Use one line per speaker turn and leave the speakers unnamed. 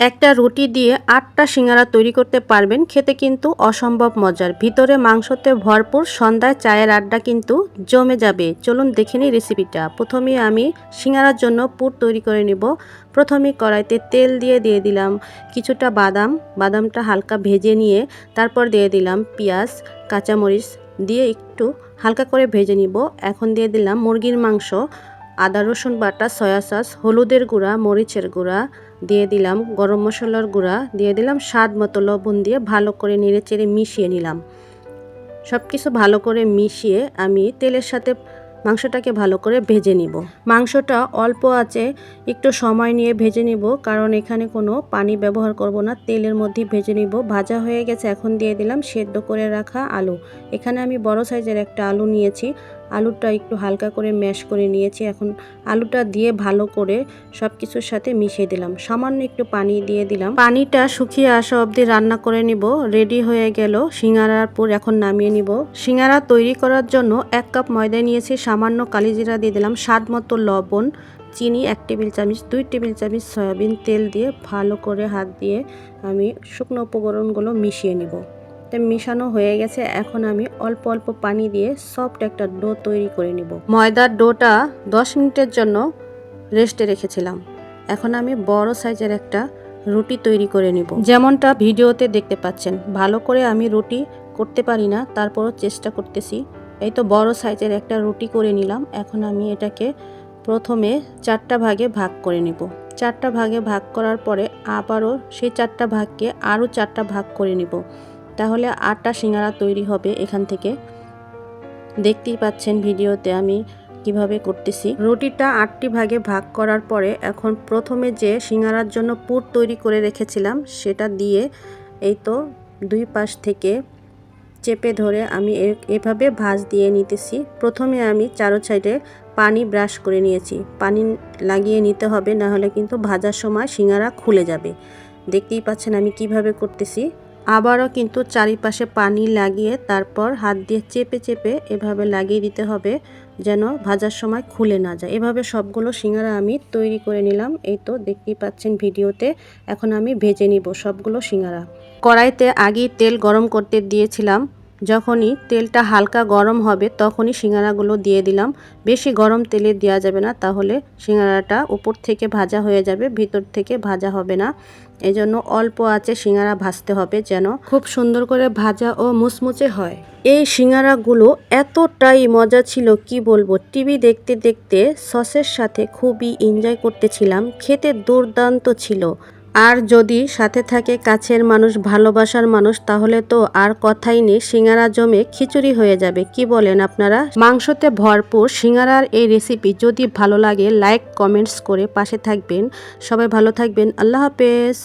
একটা রুটি দিয়ে আটটা সিঙ্গারা তৈরি করতে পারবেন, খেতে কিন্তু অসম্ভব মজার। ভিতরে মাংসতে ভরপুর সন্ধ্যায় চায়ের আড্ডা কিন্তু জমে যাবে। চলুন দেখে নিই রেসিপিটা। প্রথমে আমি সিঙ্গারার জন্য পুর তৈরি করে নিব। প্রথমে কড়াইতে তেল দিয়ে দিয়ে দিলাম কিছুটা বাদাম। বাদামটা হালকা ভেজে নিয়ে তারপর দিয়ে দিলাম পেঁয়াজ, কাঁচামরিচ দিয়ে একটু হালকা করে ভেজে নিব। এখন দিয়ে দিলাম মুরগির মাংস, আদা রসুন বাটা, সয়া সস, হলুদের গুঁড়া, মরিচের গুঁড়া দিয়ে দিলাম গরম মশলার গুঁড়া, দিয়ে দিলাম স্বাদ মতো লবণ দিয়ে ভালো করে নেড়ে চেড়ে মিশিয়ে নিলাম। সব কিছু ভালো করে মিশিয়ে আমি তেলের সাথে মাংসটাকে ভালো করে ভেজে নিব। মাংসটা অল্প আছে, একটু সময় নিয়ে ভেজে নিব, কারণ এখানে কোনো পানি ব্যবহার করব না, তেলের মধ্যে ভেজে নিব। ভাজা হয়ে গেছে, এখন দিয়ে দিলাম সেদ্ধ করে রাখা আলু। এখানে আমি বড় সাইজের একটা আলু নিয়েছি আলুটা একটু হালকা করে ম্যাশ করে নিয়েছি। এখন আলুটা দিয়ে ভালো করে সব কিছুর সাথে মিশিয়ে দিলাম। সামান্য একটু পানি দিয়ে দিলাম। পানিটা শুকিয়ে আসা অবধি রান্না করে নিব। রেডি হয়ে গেল সিঙ্গারার পর। এখন নামিয়ে নিব। সিঙ্গারা তৈরি করার জন্য এক কাপ ময়দা নিয়েছি। সামান্য কালিজিরা দিয়ে দিলাম। স্বাদ মতো লবণ, চিনি, এক টেবিল চামচ, দুই টেবিল চামচ সয়াবিন তেল দিয়ে ভালো করে হাত দিয়ে আমি শুকনো উপকরণগুলো মিশিয়ে নিব। তো মিশানো হয়ে গেছে, এখন আমি অল্প অল্প পানি দিয়ে সফট একটা ডো তৈরি করে নিব। ময়দার ডোটা দশ মিনিটের জন্য রেস্টে রেখেছিলাম। এখন আমি বড় সাইজের একটা রুটি তৈরি করে নিব। যেমনটা ভিডিওতে দেখতে পাচ্ছেন, ভালো করে আমি রুটি করতে পারি না, তারপরও চেষ্টা করতেছি। এই তো বড় সাইজের একটা রুটি করে নিলাম, এখন আমি এটাকে প্রথমে চারটা ভাগে ভাগ করে নিব। চারটা ভাগে ভাগ করার পরে আবারও সেই চারটা ভাগকে আরও চারটা ভাগ করে নিব। তাহলে আটটা সিঙ্গারা তৈরি হবে এখান থেকে। দেখতেই পাচ্ছেন ভিডিওতে আমি কীভাবে করতেছি। রুটিটা আটটি ভাগে ভাগ করার পরে এখন প্রথমে যে সিঙ্গারার জন্য পুর তৈরি করে রেখেছিলাম সেটা দিয়ে এই তো দুই পাশ থেকে চেপে ধরে আমি এভাবে ভাঁজ দিয়ে নিতেছি। প্রথমে আমি চারো সাইডে পানি ব্রাশ করে নিয়েছি। পানি লাগিয়ে নিতে হবে না হলে কিন্তু ভাজার সময় সিঙ্গারা খুলে যাবে। দেখতেই পাচ্ছেন আমি কীভাবে করতেছি। আবারও কিন্তু চারিপাশে পানি লাগিয়ে তারপর হাত দিয়ে চেপে চেপে এভাবে লাগিয়ে দিতে হবে যেন ভাজার সময় খুলে না যায়। এভাবে সবগুলো সিঙ্গারা আমি তৈরি করে নিলাম। এই তো দেখতেই পাচ্ছেন ভিডিওতে। এখন আমি ভেজে নিব সবগুলো সিঙ্গারা। কড়াইতে আগেই তেল গরম করতে দিয়েছিলাম। যখনই তেলটা হালকা গরম হবে, তখনই সিঙ্গারাগুলো দিয়ে দিলাম। বেশি গরম তেলে দেওয়া যাবে না, তাহলে সিঙ্গারাটা উপর থেকে ভাজা হয়ে যাবে, ভিতর থেকে ভাজা হবে না। এজন্য অল্প আছে সিঙ্গারা ভাজতে হবে যেন খুব সুন্দর করে ভাজা ও মুচমুচে হয়। এই সিঙ্গারাগুলো এতটাই মজা ছিল, কি বলব? টিভি দেখতে দেখতে সসের সাথে খুবই এনজয় করতেছিলাম। খেতে দুর্দান্ত ছিল। আর যদি সাথে থাকে কাছের মানুষ, ভালোবাসার মানুষ, তাহলে তো আর কথাই নেই। সিঙ্গারা জমে খিচুড়ি হয়ে যাবে, কি বলেন আপনারা? মাংসতে ভরপুর সিঙ্গারার এই রেসিপি যদি ভালো লাগে লাইক কমেন্টস করে পাশে থাকবেন। সবাই ভালো থাকবেন। আল্লাহ হাফেজ।